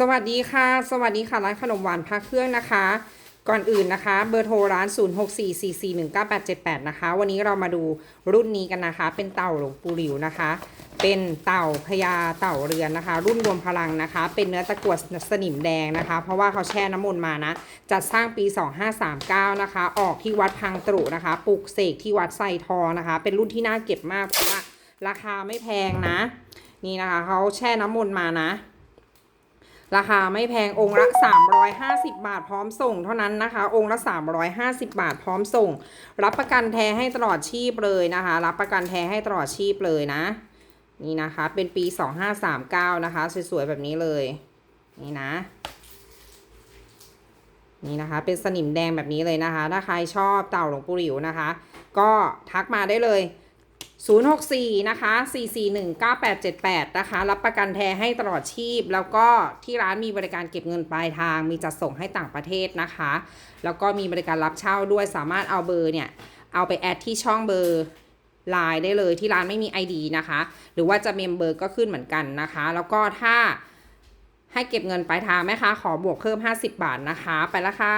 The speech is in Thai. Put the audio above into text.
สวัสดีค่ะ สวัสดีค่ะ ร้านขนมหวานพระเครื่องนะคะ ก่อนอื่นนะคะ เบอร์โทรร้าน 0644419878 นะคะ วันนี้เรามาดูรุ่นนี้กันนะคะ เป็นเต่าหลวงปู่หลิวนะคะ เป็นเต่าพญาเต่าเรือนนะคะ รุ่นรวมพลังนะคะ เป็นเนื้อตะกั่วสนิมแดงนะคะ เพราะว่าเขาแช่น้ำมนต์มานะ จัดสร้างปี 2539 นะคะ ออกที่วัดพังตรุนะคะ ปลูกเสกที่วัดไซทองนะคะ เป็นรุ่นที่น่าเก็บมากเพราะว่าราคาไม่แพงนะ นี่นะคะเขาแช่น้ำมนต์มานะ ราคาไม่แพงองค์ละ 350 บาทพร้อมส่ง เท่านั้นนะคะ องค์ละ 350 บาทพร้อมส่ง รับประกันแท้ให้ตลอดชีพเลยนะคะ รับประกันแท้ให้ตลอดชีพเลยนะ นี่นะคะ เป็นปี 2539 นะคะ สวยๆ แบบนี้เลย นี่นะ นี่นะคะ เป็นสนิมแดงแบบนี้เลยนะคะ ถ้าใครชอบเต่าหลวงปู่หลิวนะคะ ก็ทักมาได้เลย 064 นะคะ 4419878 นะคะ รับประกันแท้ให้ตลอดชีพ แล้วก็ที่ร้านมีบริการเก็บเงินปลายทาง มีจัดส่งให้ต่างประเทศนะคะ แล้วก็มีบริการรับเช่าด้วย สามารถเอาเบอร์เนี่ย เอาไปแอดที่ช่องเบอร์ไลน์ได้เลยที่ร้านไม่มี ID นะคะ หรือว่าจะเมมเบอร์ก็ขึ้นเหมือนกันนะคะ แล้วก็ถ้าให้เก็บเงินปลายทางไหมคะขอบวกเพิ่ม 50 บาทนะคะ ไปละค่ะ